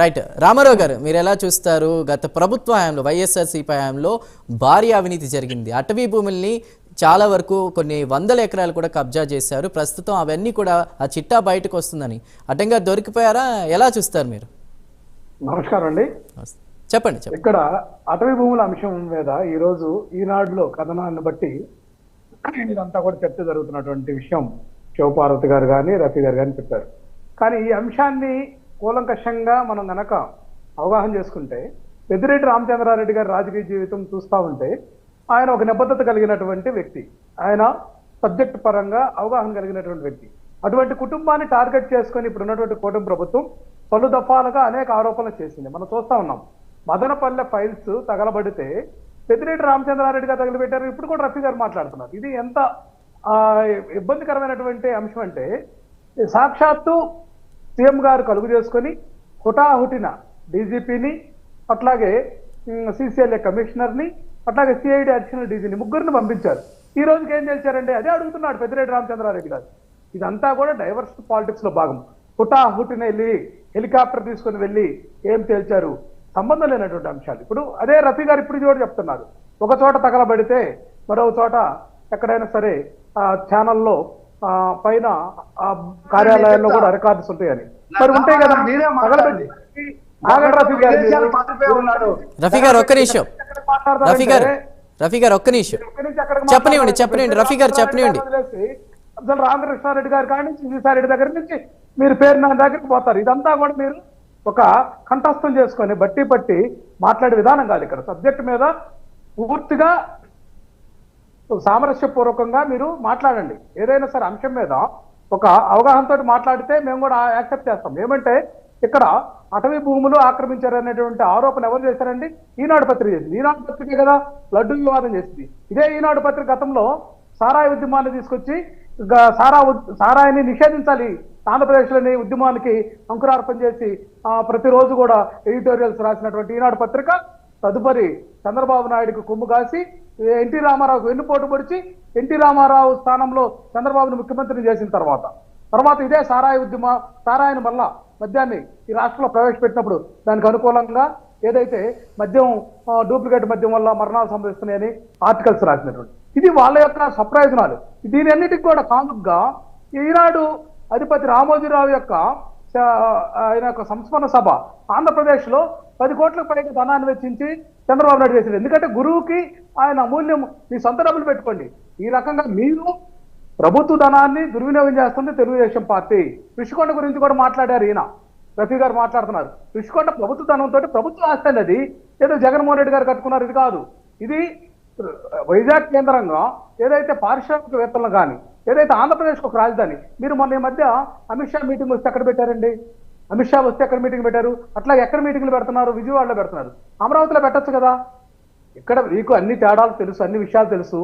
Right Ramarao గారు మీరు ఎలా చూస్తారు? గత ప్రభుత్వ హయాంలో వైఎస్ఆర్సీపీ హయాంలో భారీ అవినీతి జరిగింది. అటవీ భూముల్ని చాలా వరకు కొన్ని వందల ఎకరాలు కూడా కబ్జా చేశారు. ప్రస్తుతం అవన్నీ కూడా ఆ చిట్టా బయటకు వస్తుందని. అడ్డంగా దొరికిపోయారా? ఎలా చూస్తారు మీరు? నమస్కారం అండి. చెప్పండి చెప్పండి. ఇక్కడ అటవీ భూముల అంశం మీద ఈ రోజు ఈనాడులో కథనాన్ని బట్టి ఇదంతా కూడా చర్చ జరుగుతున్నటువంటి విషయం. శివపార్వతి గారు కానీ రఫీ గారు కానీ చెప్పారు. కానీ ఈ అంశాన్ని కూలంకషంగా మనం గనక అవగాహన చేసుకుంటే పెద్దిరెడ్డి రామచంద్రారెడ్డి గారి రాజకీయ జీవితం చూస్తా ఉంటే ఆయన ఒక నిబద్ధత కలిగినటువంటి వ్యక్తి. ఆయన సబ్జెక్ట్ పరంగా అవగాహన కలిగినటువంటి వ్యక్తి. అటువంటి కుటుంబాన్ని టార్గెట్ చేసుకొని ఇప్పుడు ఉన్నటువంటి కూటమి ప్రభుత్వం పలు దఫాలుగా అనేక ఆరోపణలు చేసింది. మనం చూస్తా ఉన్నాం. మదనపల్లె ఫైల్స్ తగలబడితే పెద్దిరెడ్డి రామచంద్రారెడ్డి గారు తగిలిపెట్టారు. ఇప్పుడు కూడా రఫీ గారు మాట్లాడుతున్నారు. ఇది ఎంత ఇబ్బందికరమైనటువంటి అంశం అంటే సాక్షాత్తు సీఎం గారు కలుగు చేసుకొని హుటాహుటిన డీజీపీని అట్లాగే సిసిఎల్ఏ కమిషనర్ని అట్లాగే సిఐడి అడిషనల్ డీజీని ముగ్గురిని పంపించారు. ఈ రోజుకి ఏం చేశారంటే అదే అడుగుతున్నాడు పెద్దిరెడ్డి రామచంద్రారెడ్డి గారు. ఇదంతా కూడా డైవర్స్ పాలిటిక్స్లో భాగం. హుటాహుటిన వెళ్ళి హెలికాప్టర్ తీసుకొని వెళ్ళి ఏం తేల్చారు? సంబంధం లేనటువంటి అంశాలు. ఇప్పుడు అదే రఫీ గారు ఇప్పుడు కూడా చెప్తున్నారు. ఒక చోట తగలబడితే మరో చోట ఎక్కడైనా సరే ఛానల్లో పైన ఆ కార్యాలయాల్లో కూడా రికార్డ్స్ ఉంటాయని మరి ఉంటాయి కదా మీరే తగలబెట్టి ఆగండి రఫీ గారు మీరు. విదేశాలు పారిపోయి ఉన్నాడు. రఫీ గారు ఒక్క నిమిషం ఎక్కడ మాట్లాడతారంటే రఫీ గారు రఫీ గారు ఒక్క నిమిషం ఇక్కడి నుంచి అక్కడికి చెప్పనివ్వండి. చెప్పనివ్వండి. రఫీ గారు చెప్పనివ్వండి. అసలు రామకృష్ణారెడ్డి గారి కాడి నుంచి విజయసాయిరెడ్డి దగ్గర నుంచి మీరు పేరు నా దగ్గరికి పోతారు ఇదంతా కూడా మీరు ఒక కంఠస్థం చేసుకొని బట్టి పట్టి మాట్లాడే విధానం కాదు ఇక్కడ సబ్జెక్ట్ మీద పూర్తిగా సామరస్యపూర్వకంగా మీరు మాట్లాడండి. ఏదైనా సరే అంశం మీద ఒక అవగాహనతో మాట్లాడితే మేము కూడా యాక్సెప్ట్ చేస్తాం. ఏమంటే ఇక్కడ అటవీ భూములు ఆక్రమించారనేటువంటి ఆరోపణ ఎవరు చేశారండి? ఈనాడు పత్రిక చేసింది. ఈనాడు పత్రికే కదా లడ్డు వివాదం చేసింది. ఇదే ఈనాడు పత్రిక గతంలో సారాయి ఉద్యమాన్ని తీసుకొచ్చి గ- సారా సారాయిని నిషేధించాలి. ఆంధ్రప్రదేశ్లోని ఉద్యమానికి అంకురార్పణ చేసి ప్రతిరోజు కూడా ఎడిటోరియల్స్ రాసినటువంటి ఈనాడు పత్రిక తదుపరి చంద్రబాబు నాయుడుకు కొమ్ము కాసి ఎన్టీ రామారావుకు వెన్నుపోటు పొడిచి ఎన్టీ రామారావు స్థానంలో చంద్రబాబును ముఖ్యమంత్రిని చేసిన తర్వాత. తర్వాత ఇదే సారాయి ఉద్యమ సారాయిని మళ్ళా మద్యాన్ని ఈ రాష్ట్రంలో ప్రవేశపెట్టినప్పుడు దానికి అనుకూలంగా ఏదైతే మద్యం డూప్లికేట్ మద్యం వల్ల మరణాలు సంభవిస్తున్నాయని ఆర్టికల్స్ రాసినటువంటి. ఇది వాళ్ళ యొక్క సప్రయోజనాలు. దీని అన్నిటికీ కూడా కానుకగా ఈనాడు అధిపతి రామోజీరావు యొక్క ఆయన యొక్క సంస్మరణ సభ ఆంధ్రప్రదేశ్లో పది కోట్లకు పైగా ధనాన్ని వెచ్చించి చంద్రబాబు నాయుడు చేసింది ఎందుకంటే గురువుకి ఆయన అమూల్యం మీ సొంత డబ్బులు పెట్టుకోండి. ఈ రకంగా మీరు ప్రభుత్వ ధనాన్ని దుర్వినియోగం చేస్తుంది తెలుగుదేశం పార్టీ. ఋషికొండ గురించి కూడా మాట్లాడారు ఈయన. రఫీ గారు మాట్లాడుతున్నారు. ఋషికొండ ప్రభుత్వ ధనంతో ప్రభుత్వ ఆస్తి అండి అది ఏదో జగన్మోహన్ రెడ్డి గారు కట్టుకున్నారు ఇది కాదు. ఇది వైజాగ్ కేంద్రంగా ఏదైతే పారిశ్రామికవేత్తలను కానీ ఏదైతే ఆంధ్రప్రదేశ్కి ఒక రాజధాని మీరు మొన్న ఈ మధ్య అమిత్ షా మీటింగ్ వస్తే ఎక్కడ పెట్టారండి? అమిత్ షా వస్తే ఎక్కడ మీటింగ్ పెట్టారు? అట్లా ఎక్కడ మీటింగ్లు పెడుతున్నారు? విజయవాడలో పెడుతున్నారు. అమరావతిలో పెట్టొచ్చు కదా? ఇక్కడ మీకు అన్ని తేడాలు తెలుసు అన్ని విషయాలు తెలుసు.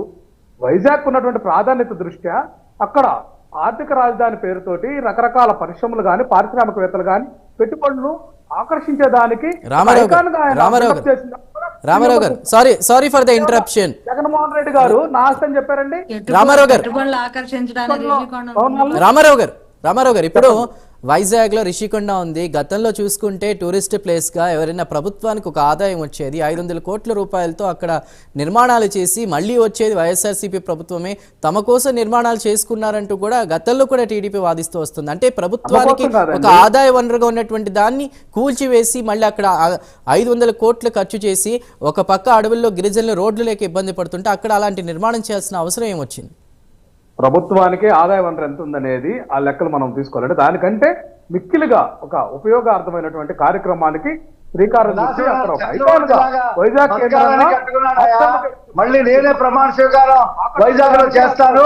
వైజాగ్ ఉన్నటువంటి ప్రాధాన్యత దృష్ట్యా అక్కడ ఆర్థిక రాజధాని పేరుతోటి రకరకాల పరిశ్రమలు కానీ పారిశ్రామికవేత్తలు కానీ పెట్టుబడులు ఆకర్షించేదానికి Ramarao Ramarao garu. Sorry sorry for the interruption Jaganmohan Reddy garu నా ఆస్తి అని చెప్పారండి రామారావు గారు. రామారావు గారు రామారావు గారు ఇప్పుడు వైజాగ్లో రిషికొండ ఉంది. గతంలో చూసుకుంటే టూరిస్ట్ ప్లేస్గా ఎవరైనా ప్రభుత్వానికి ఒక ఆదాయం వచ్చేది. ఐదు వందల కోట్ల రూపాయలతో అక్కడ నిర్మాణాలు చేసి మళ్ళీ వచ్చేది వైఎస్ఆర్సీపీ ప్రభుత్వమే. తమ కోసం నిర్మాణాలు చేసుకున్నారంటూ కూడా గతంలో కూడా టీడీపీ వాదిస్తూ వస్తుంది. అంటే ప్రభుత్వానికి ఒక ఆదాయ వనరుగా ఉన్నటువంటి దాన్ని కూల్చివేసి మళ్ళీ అక్కడ ఐదు వందల కోట్లు ఖర్చు చేసి ఒక పక్క అడవుల్లో గిరిజనులు రోడ్లు లేక ఇబ్బంది పడుతుంటే అక్కడ అలాంటి నిర్మాణం చేయాల్సిన అవసరం ఏమొచ్చింది? ప్రభుత్వానికి ఆదాయ వనరు ఎంత ఉందనేది ఆ లెక్కలు మనం తీసుకోవాలంటే దానికంటే మిక్కిలిగా ఒక ఉపయోగార్థమైనటువంటి కార్యక్రమానికి శ్రీకారం ఒక వైజాగ్ మళ్ళీ నేనే ప్రమాణ స్వీకారం వైజాగ్లో చేస్తాను.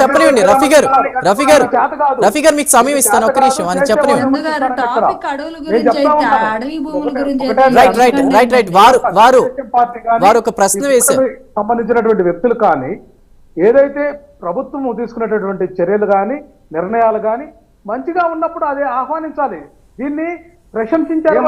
చెప్పనివ్వండి రఫీ గారు రఫీ గారు రఫీ గారు మీకు సమయం ఇస్తాను ఒక్క నిమిషం అని చెప్పనివ్వండి. చందు గారు టాపిక్ అడవుల గురించి అయితే అడవి భూముల గురించి అయితే రైట్ రైట్ రైట్ రైట్ వారు వారు వారు ఒక ప్రశ్న వేశారు. సంబంధించినటువంటి వ్యక్తులు కానీ ఏదైతే ప్రభుత్వం తీసుకున్నటువంటి చర్యలు కానీ నిర్ణయాలు కానీ మంచిగా ఉన్నప్పుడు అదే ఆహ్వానించాలి. దీన్ని ప్రశంసించారు